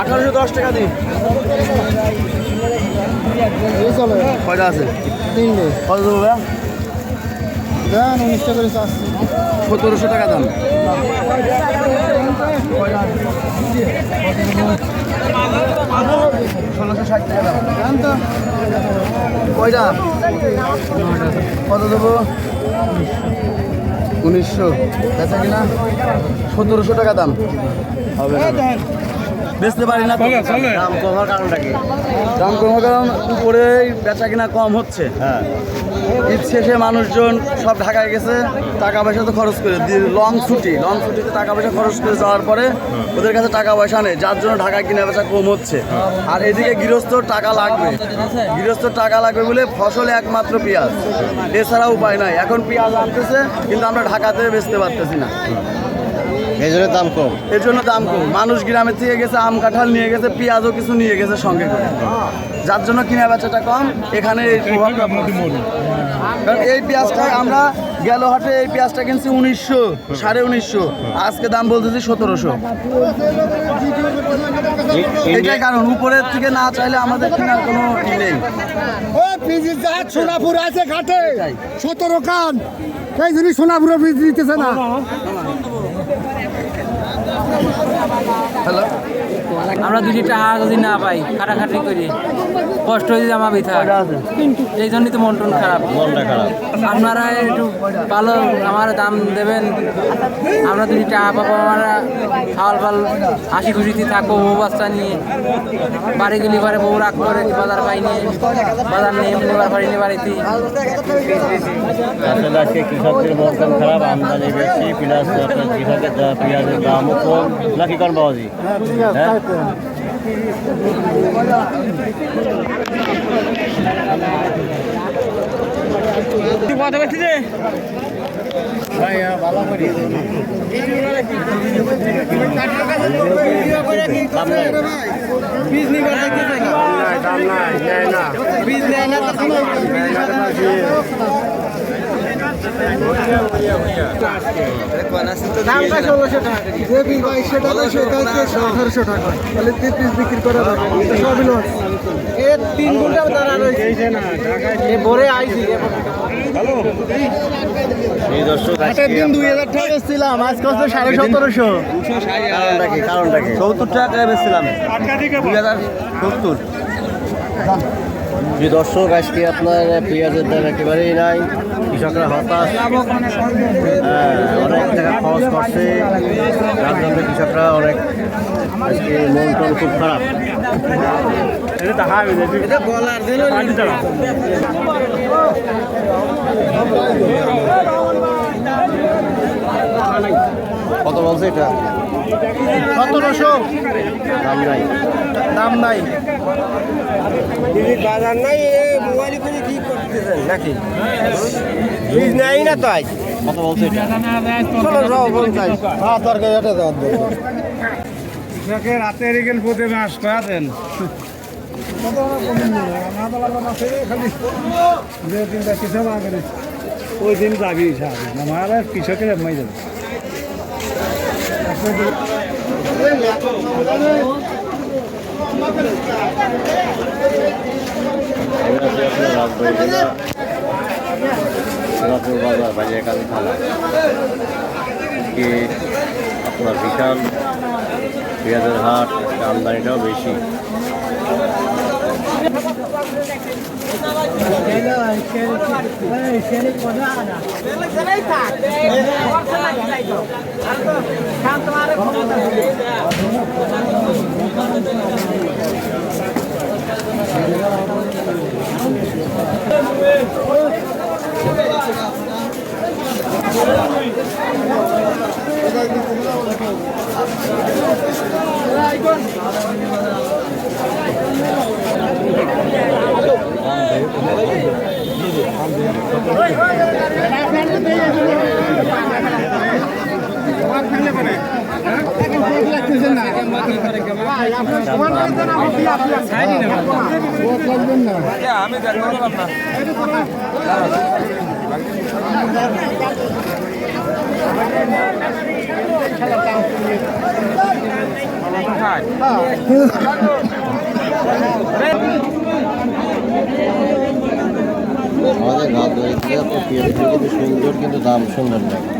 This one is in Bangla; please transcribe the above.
আঠারোশো দশ টাকা দিন। কয়টা আছে? তিনটে। কত দেবো ভাইয়া? দেন উনিশটা করে চাচ্ছি। সতেরোশো টাকা দাম। ষোলোশো ষাট টাকা দাম। দেন তো। কয়টা? কত দেবো? উনিশশো। বেচা কিনা? সতেরোশো টাকা দাম। হবে। বেচতে পারি না। দাম কমার কারণটা কি? দাম কমার কারণ উপরে বেচা কিনা কম হচ্ছে। হ্যাঁ। ঈদ শেষে মানুষজন সব ঢাকায় গেছে টাকা পয়সা তো খরচ করে। লং ছুটি লং ছুটিতে টাকা পয়সা খরচ করে যাওয়ার পরে ওদের কাছে টাকা পয়সা নেই যার জন্য ঢাকায় কিনা বেচা কম হচ্ছে। আর এদিকে গৃহস্থর টাকা লাগবে। গৃহস্থর টাকা লাগবে বলে ফসলে একমাত্র পেঁয়াজ। এছাড়া উপায় নাই। এখন পেঁয়াজ আনতেছে কিন্তু আমরা ঢাকাতে বেচতে পারতেছি না। এই জন্য দাম কম। এর জন্য দাম কম। মানুষ গ্রামের থেকে গেছে আম কাঁঠাল নিয়ে গেছে পেঁয়াজও কিছু নিয়ে গেছে সঙ্গে করে। যার জন্য কিনা বেচাটা কম। এখানে এই প্রভাবটা। কারণ এই পেঁয়াজটা আমরা গেল হাটে এই পেঁয়াজটা কিনছি উনিশশো সাড়ে উনিশশো। আজকে দাম বলতেছি সতেরোশো। এটাই কারণ। উপরের থেকে না চাইলে আমাদের কেনার কোনো ই নেই। ও পিজি জাহাজ সোনাপুর আছে ঘাটে। সতেরো কান। এই জন্য সোনাপুরে পিজি দিতেছে না। हॅलो আমরা দুটি টাকা যদি না পাই খাটাখাটি করি কষ্ট হয়ে যায় আমার বিথা এই জন্যই তো মন টন খারাপ। মনটা খারাপ। আপনারা একটু ভালো আমার দাম দেবেন। আমরা দুটি টাকা পাবো আমরা খাওয়াল পাল হাসি খুশিতে থাকব বউ বাচ্চা নিয়ে। বাড়ি গেলে পারে বউ রাগ করে বাজার পাই নিয়ে বাজার নিয়ে নেবার পারিনি বাড়িতে। আসলে আজকে কৃষকদের মন খারাপ আমদানি বেশি প্লাস কৃষকের পেঁয়াজের দামও কম। নাকি কম বাবাজি হ্যাঁ? কত ভালো করে দাম না বীজ দামটা ষোলোশো টাকা দেবি বাইশশো টাকা আঠারোশো টাকা তাহলে তেত্রিশ বিক্রি করে দেবো সবই লস এ তিন ঘণ্টা দাঁড়া রয়েছে ভোরে আইছি এই দর্শক আজকে দিন দুই হাজার টাকা বেচছিলাম আজ কত সাড়ে সতেরোশো। কারণটা কি? কারণটা কি? সত্তর টাকা বেচছিলাম। দুই হাজার সত্তর। যে দর্শক আজকে আপনার পেঁয়াজের দাম একেবারেই নাই। কৃষকরা হতাশ। হ্যাঁ, অনেক টাকা খরচ করছে। যার জন্য কৃষকরা অনেক আজকে মন টন খুব খারাপ। কত বলছে এটা? সতেরোশো দাম নাই। দাম নাই। বাজার নাই মোবাইল করে কি করতেছেন? নাকি? বীজ নাই না তাই কত বলছে এটা? ষোলোশো পঞ্চাশ হ্যাঁ তরকারি এটা রাতে মাস ওই দিন যাবি আমার কৃষকের এমনি যাবে। জেলা সোনাপুর বাজার বাজারকান্দি থানা আজকে আপনার বিশাল পেঁয়াজের হাট আমদানিটাও বেশি না কাম তোমার কোন না হয়েছে তো পেঁয়াজটা সুন্দর কিন্তু দাম সুন্দর না